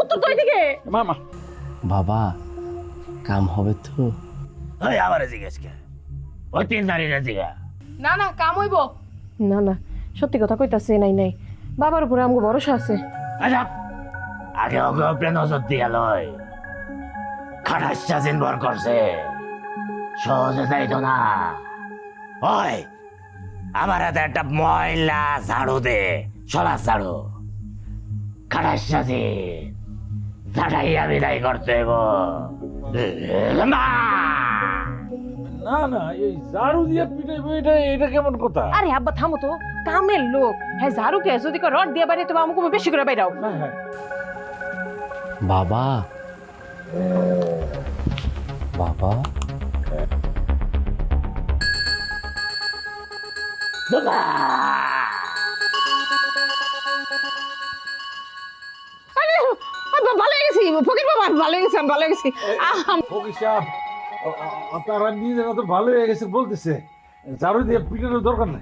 উত্তর মামা। বাবা কাম হবে তো। ওই আবার জিজ্ঞেস কে ওই তিন নারীরা জিগা না না কাম হইব। না না সত্যি কথা কইতাছে নাই নাই। বাবার উপরে আমগো ভরসা আছে। আচ্ছা আগে ওকে ওপরে নজর দিয়া লয় খাটাসটা দিন ভর করছে। সহজে যাইতো না। ওই আমার হাতে একটা ময়লা ঝাড়ু দে। সলা ঝাড়ু। খাটাসটা দিন ঝাড়াইয়া বিদায় করতে হইব! না না এই ঝাড়ু দিয়ে পিঠে এটা এটা কেমন কথা? আরে আব্বা থামো তো। কামের লোক। হ্যাঁ ঝাড়ুকে যদি করে রড দিয়ে বাইরে তবে আমাকে বেশি করে বাইরাও। হ্যাঁ হ্যাঁ। বাবা। বাবা? ভালো হয়ে গেছি ফকির বাবা ভালো হয়ে গেছি আমি ভালো হয়ে গেছি ফকির সাহেব আপনারা নিজেরা তো ভালো হয়ে গেছে বলতেছে। ঝাড়ু দিয়ে পিঠানোর দরকার নাই।